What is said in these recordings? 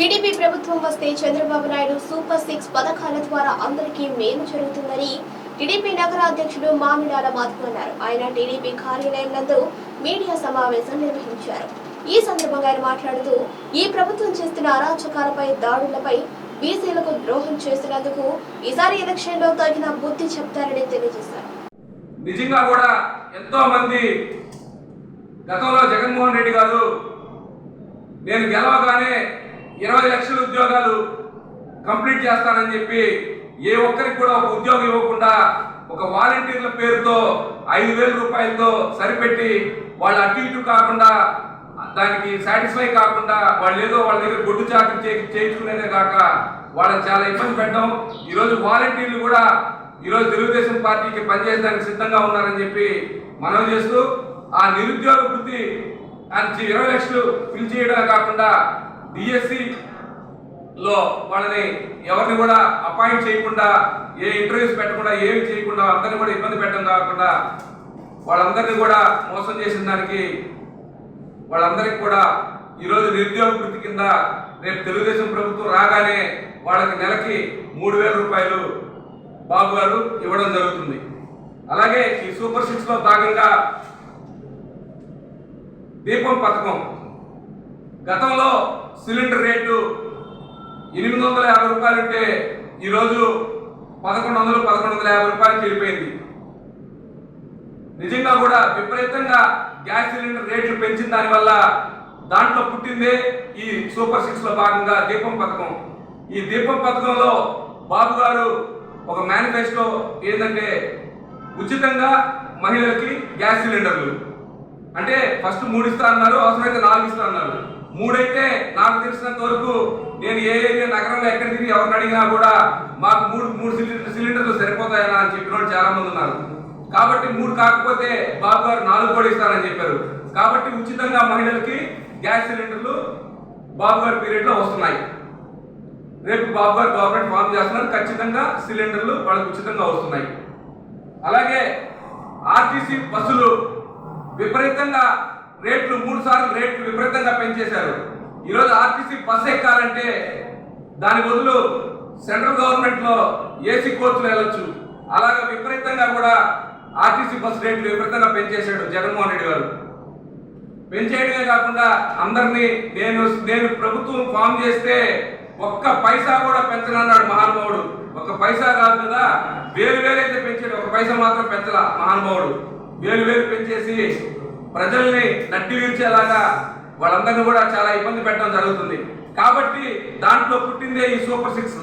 TDP ప్రభుత్వం వస్తే Chandrababu Naidu super six పథకాల ద్వారా అందరికీ మేలు జరుగుతుందని టీడీపీ నగర అధ్యక్షుడు మామిడాల మాధవ్ అన్నారు. ఆయన టీడీపీ కార్యాలయం నందు మీడియా సమావేశం నిర్వహించారు. ఈ సందర్భంగా ఆయన మాట్లాడుతూ ఈ ప్రభుత్వం చేస్తున్న అరాచకాలపై దాడులపై బీసీలకు ద్రోహం చేసినందుకు ఈసారి ఎలక్షన్లో తగిన బుద్ధి చెప్తారని తెలియజేశారు. నిజంగా కూడా ఎంతో మంది గతంలో జగన్మోహన్ రెడ్డి గారు నేను గెలవగానే ఇరవై లక్షల ఉద్యోగాలు కంప్లీట్ చేస్తానని చెప్పి ఏ ఒక్కరికి కూడా ఒక ఉద్యోగం ఇవ్వకుండా ఒక వాలంటీర్ల పేరుతో ఐదు వేల రూపాయలతో సరిపెట్టి వాళ్ళు అటు ఇటు కాకుండా దానికి సాటిస్ఫై కాకుండా వాళ్ళు ఏదో వాళ్ళ దగ్గర గొడ్డు చాకు చేయించుకునేదే కాక వాళ్ళని చాలా ఇబ్బంది పెట్టడం. ఈరోజు వాలంటీర్లు కూడా ఈరోజు తెలుగుదేశం పార్టీకి పనిచేయడానికి సిద్ధంగా ఉన్నారని చెప్పి మనం చేస్తూ ఆ నిరుద్యోగ వృత్తి ఇరవై లక్షలు ఫిల్ చేయడమే కాకుండా డిఎస్సిలో వాళ్ళని ఎవరిని కూడా అపాయింట్ చేయకుండా ఏ ఇంటర్వ్యూస్ పెట్టకుండా ఏమి చేయకుండా అందరిని కూడా ఇబ్బంది పెట్టడం కాకుండా వాళ్ళందరినీ కూడా మోసం చేసిన దానికి వాళ్ళందరికీ కూడా ఈరోజు నిరుద్యోగ వృత్తి కింద రేపు తెలుగుదేశం ప్రభుత్వం రాగానే వాళ్ళకి నెలకి మూడు వేల రూపాయలు బాబు గారు ఇవ్వడం జరుగుతుంది. అలాగే ఈ సూపర్ సిక్స్లో భాగంగా దీపం పథకం గతంలో సిలిండర్ రేటు ఎనిమిది వందల యాభై రూపాయలు ఉంటే ఈరోజు పదకొండు వందలు పదకొండు వందల యాభై రూపాయలకి వెళ్ళిపోయింది నిజంగా కూడా విపరీతంగా గ్యాస్ సిలిండర్ రేట్లు పెంచిన దానివల్ల దాంట్లో పుట్టిందే ఈ సూపర్ సిక్స్లో భాగంగా దీపం పథకం. ఈ దీపం పథకంలో బాబు గారు ఒక మేనిఫెస్టో ఏంటంటే ఉచితంగా మహిళలకి గ్యాస్ సిలిండర్లు. అంటే ఫస్ట్ మూడు ఇస్తా అన్నారు అవసరమైతే నాలుగు ఇస్తా అన్నారు. మూడైతే నాకు తెలిసినంత వరకు నేను ఏ ఏరియా నగరంలో ఎక్కడ తిరిగి ఎవరిని అడిగినా కూడా మాకు మూడు మూడు సిలిండర్ సిలిండర్లు సరిపోతాయనా అని చెప్పిన వాళ్ళు చాలా మంది ఉన్నారు. కాబట్టి మూడు కాకపోతే బాబు గారు నాలుగు కూడా ఇస్తారని చెప్పారు. కాబట్టి ఉచితంగా మహిళలకి గ్యాస్ సిలిండర్లు బాబు గారి పీరియడ్లో వస్తున్నాయి. రేపు బాబు గారు గవర్నమెంట్ ఫామ్ చేస్తున్నారు. ఖచ్చితంగా సిలిండర్లు వాళ్ళకి ఉచితంగా వస్తున్నాయి. అలాగే ఆర్టీసీ బస్సులు విపరీతంగా రేట్లు మూడు సార్లు రేట్లు విపరీతంగా పెంచేశారు. ఈరోజు ఆర్టీసీ బస్ ఎక్కాలంటే దాని బదులు సెంట్రల్ గవర్నమెంట్లో ఏసీ కోచ్లు వెళ్ళొచ్చు. అలాగే విపరీతంగా కూడా ఆర్టీసీ బస్సు రేట్లు విపరీతంగా పెంచేశాడు జగన్మోహన్ రెడ్డి గారు. పెంచేయడమే కాకుండా అందరినీ నేను నేను ప్రభుత్వం ఫామ్ చేస్తే ఒక్క పైసా కూడా పెంచనన్నాడు మహానుభావుడు. ఒక్క పైసా కాదు కదా వేలు వేలు అయితే పెంచాడు. ఒక పైసా మాత్రం పెంచలా మహానుభావుడు. వేలు వేలు పెంచేసి ప్రజల్ని నట్టి వీర్చేలాగా వాళ్ళందరినీ కూడా చాలా ఇబ్బంది పెట్టడం జరుగుతుంది. కాబట్టి దాంట్లో పుట్టిందే ఈ సూపర్ సిక్స్.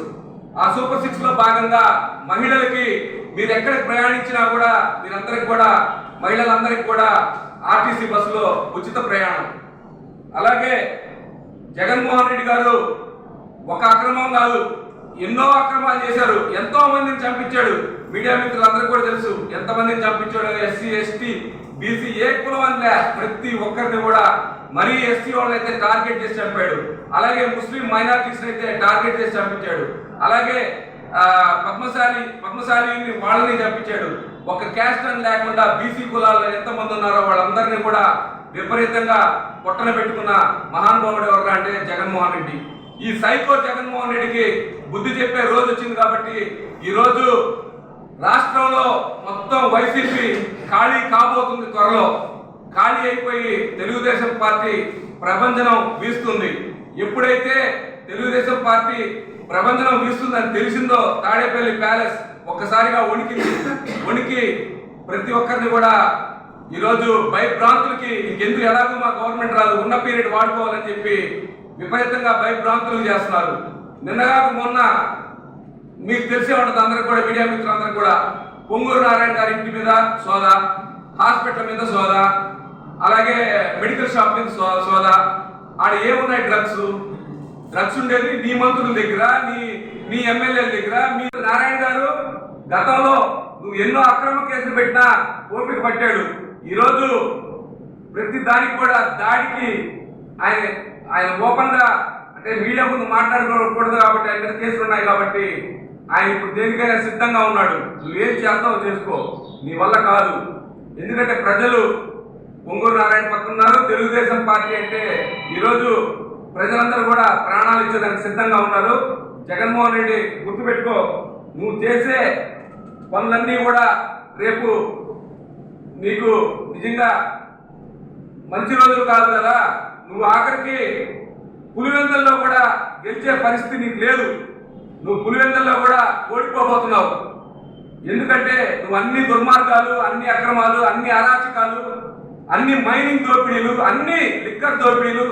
ఆ సూపర్ సిక్స్లో భాగంగా మహిళలకి మీరు ఎక్కడికి ప్రయాణించినా కూడా మీరందరికి కూడా మహిళలందరికీ కూడా ఆర్టీసీ బస్సులో ఉచిత ప్రయాణం. అలాగే జగన్మోహన్ రెడ్డి గారు ఒక అక్రమం కాదు ఎన్నో అక్రమాలు చేశారు. ఎంతో మందిని చంపించాడు. మీడియా మిత్రులందరికీ కూడా తెలుసు ఎంతమందిని చంపించాడు ఎస్సీ ఎస్టీ బీసీ ఏ కులం అని లే ప్రతి ఒక్కరిని కూడా మరీ ఎస్సీ వాళ్ళని అయితే టార్గెట్ చేసి చంపాడు. అలాగే ముస్లిం మైనారిటీస్ అయితే టార్గెట్ చేసి చంపించాడు. అలాగే పద్మశాలి పద్మశాలిని వాళ్ళని చంపించాడు. ఒక క్యాస్ట్ అని లేకుండా బీసీ కులాల్లో ఎంతమంది ఉన్నారో వాళ్ళందరినీ కూడా విపరీతంగా పొట్టన పెట్టుకున్న మహానుభావుడు ఎవరు అంటే జగన్మోహన్ రెడ్డి. ఈ సైకో జగన్మోహన్ రెడ్డికి బుద్ధి చెప్పే రోజు వచ్చింది కాబట్టి ఈ రోజు రాష్ట్రంలో మొత్తం వైసీపీ ఖాళీ కాబోతుంది త్వరలో. ఖాళీ అయిపోయి తెలుగుదేశం పార్టీ ప్రబంధనం వీస్తుంది. ఎప్పుడైతే తెలుగుదేశం పార్టీ ప్రబంధనం వీస్తుందని తెలిసిందో తాడేపల్లి ప్యాలెస్ ఒక్కసారిగా వణికింది. వణికి ప్రతి ఒక్కరిని కూడా ఈరోజు భయభ్రాంతులకి ఇంకెందుకు ఎలాగో మా గవర్నమెంట్ రాదు ఉన్న పీరియడ్ వాడుకోవాలని చెప్పి విపరీతంగా భయభ్రాంతులు చేస్తున్నారు. నిన్నగాక మొన్న మీకు తెలిసే ఉంటుంది అందరికి కూడా మీడియా మిత్రులందరికీ కూడా. పొంగూరు నారాయణ గారి ఇంటి మీద సోదా హాస్పిటల్ మీద సోదా అలాగే మెడికల్ షాప్ మీద సో సోదా. ఆడ ఏమున్నాయి డ్రగ్స్? డ్రగ్స్ ఉండేది నీ మంత్రుల దగ్గర నీ నీ ఎమ్మెల్యేల దగ్గర. మీ నారాయణ గారు గతంలో నువ్వు ఎన్నో అక్రమ కేసులు పెట్టినా ఓపిక పట్టాడు. ఈరోజు ప్రతి దానికి కూడా దాడికి ఆయన ఆయన ఓపెన్గా అంటే మీడియా ముందు మాట్లాడకూడదు కాబట్టి ఆయన మీద కేసులు ఉన్నాయి కాబట్టి ఆయన ఇప్పుడు దేనికైనా సిద్ధంగా ఉన్నాడు. నువ్వేం చేస్తావో చేసుకో. నీ వల్ల కాదు. ఎందుకంటే ప్రజలు పొంగూరు నారాయణ పక్కన ఉన్నారు. తెలుగుదేశం పార్టీ అంటే ఈరోజు ప్రజలందరూ కూడా ప్రాణాలు ఇచ్చేదానికి సిద్ధంగా ఉన్నారు. జగన్మోహన్ రెడ్డి గుర్తుపెట్టుకో నువ్వు చేసే పనులన్నీ కూడా రేపు నీకు నిజంగా మంచి రోజులు కాదు కదా. నువ్వు ఆఖరికి పులివెందల్లో కూడా గెలిచే పరిస్థితి నీకు లేదు. నువ్వు పులివెందుల్లో కూడా ఓడిపోబోతున్నావు. ఎందుకంటే నువ్వు అన్ని దుర్మార్గాలు అన్ని అక్రమాలు అన్ని అరాచకాలు అన్ని మైనింగ్ దోపిడీలు అన్ని లిక్కర్ దోపిడీలు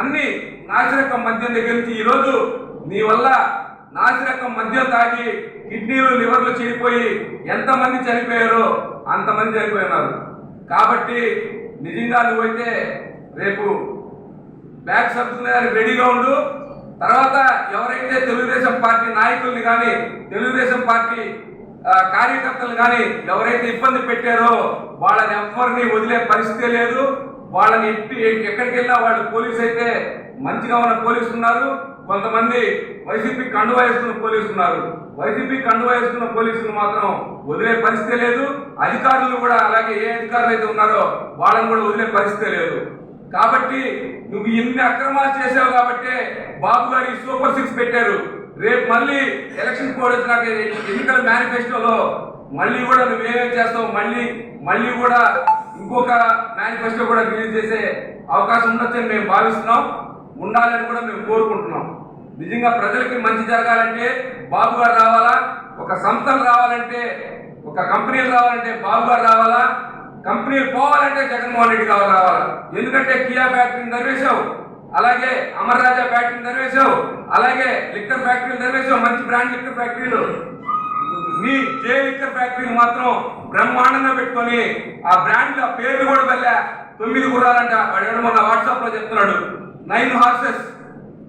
అన్ని నాసిరకం మద్యం దగ్గర నుంచి ఈరోజు నీ వల్ల నాసిరకం మద్యం తాగి కిడ్నీలు లివర్లు చెడిపోయి ఎంతమంది చనిపోయారో అంతమంది చనిపోయినారు. కాబట్టి నిజంగా నువ్వైతే రేపు బ్యాగ్ సర్దుకునేదానికి రెడీగా ఉండు. తర్వాత ఎవరైతే తెలుగుదేశం పార్టీ నాయకుల్ని కానీ తెలుగుదేశం పార్టీ కార్యకర్తలు కానీ ఎవరైతే ఇబ్బంది పెట్టారో వాళ్ళని ఎవరిని వదిలే పరిస్థితే లేదు. వాళ్ళని ఎట్టి ఎక్కడికి వెళ్ళినా వాళ్ళు పోలీసు అయితే మంచిగా ఉన్న పోలీసులు ఉన్నారు. కొంతమంది వైసీపీ కండువా వేసుకున్న పోలీసులు ఉన్నారు. వైసీపీ కండువా వేసుకున్న పోలీసులు మాత్రం వదిలే పరిస్థితే లేదు. అధికారులు కూడా అలాగే ఏ అధికారులు అయితే ఉన్నారో వాళ్ళని కూడా వదిలే పరిస్థితే లేదు. కాబట్టి నువ్వు ఎన్ని అక్రమాలు చేసావు కాబట్టి బాబు గారు ఈ సూపర్ సిక్స్ పెట్టారు. రేపు మళ్ళీ ఎలక్షన్ కోడ్ వచ్చినాక ఎన్నికల మేనిఫెస్టోలో మళ్ళీ కూడా నువ్వేమేం చేస్తావు? మళ్ళీ మళ్ళీ కూడా ఇంకొక మేనిఫెస్టో కూడా రిలీజ్ చేసే అవకాశం ఉండొచ్చని మేము భావిస్తున్నాం. ఉండాలని కూడా మేము కోరుకుంటున్నాం. నిజంగా ప్రజలకి మంచి జరగాలంటే బాబు గారు రావాలా? ఒక సంస్థలు రావాలంటే ఒక కంపెనీలు రావాలంటే బాబు గారు రావాలా? కంపెనీలు పోవాలంటే జగన్మోహన్ రెడ్డి గారు రావాలి. ఎందుకంటే కియా ఫ్యాక్టరీని దర్వేశావు అలాగే అమర్ రాజా ఫ్యాక్టరీని దర్వేశావు అలాగే లిక్కర్ ఫ్యాక్టరీలు దర్వేశావు మంచి బ్రాండ్ లిక్కర్ ఫ్యాక్టరీలు. మీ జే లిక్కర్ ఫ్యాక్టరీని మాత్రం బ్రహ్మాండంగా పెట్టుకొని ఆ బ్రాండ్ ఆ పేర్లు కూడా వెళ్ళా తొమ్మిది గుర్రాలంట. వాడు మొన్న వాట్సాప్లో చెప్తున్నాడు. నైన్ హార్సెస్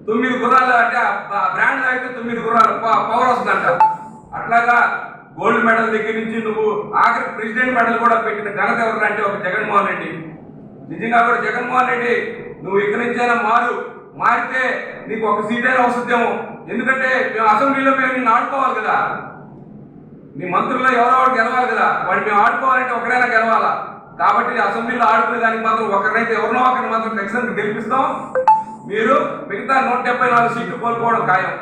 తొమ్మిది గుర్రాలు అంటే ఆ బ్రాండ్ అయితే తొమ్మిది గుర్రాలు. పవర్ వస్తుందంట. అట్లాగా గోల్డ్ మెడల్ దగ్గర నుంచి నువ్వు ఆఖరి ప్రెసిడెంట్ మెడల్ కూడా పెట్టిన ఘనత ఎవరంటే ఒక జగన్మోహన్ రెడ్డి. నిజంగా కూడా జగన్మోహన్ రెడ్డి నువ్వు ఇక్కడి నుంచైనా మారు మారితే నీకు ఒక సీట్ అయినా వస్తుందేమో ఎందుకంటే మేము అసెంబ్లీలో మేము నిన్ను ఆడుకోవాలి కదా. నీ మంత్రుల్లో ఎవరో వాడు గెలవాలి కదా. వాడు మేము ఆడుకోవాలంటే ఒకడైనా గెలవాలా? కాబట్టి అసెంబ్లీలో ఆడుకునే దానికి మాత్రం ఒకరినైతే ఎవరినో ఒకరిని మాత్రం ఖచ్చితంగా గెలిపిస్తాం. మీరు మిగతా నూట డెబ్బై నాలుగు సీట్లు కోల్పోవడం ఖాయం.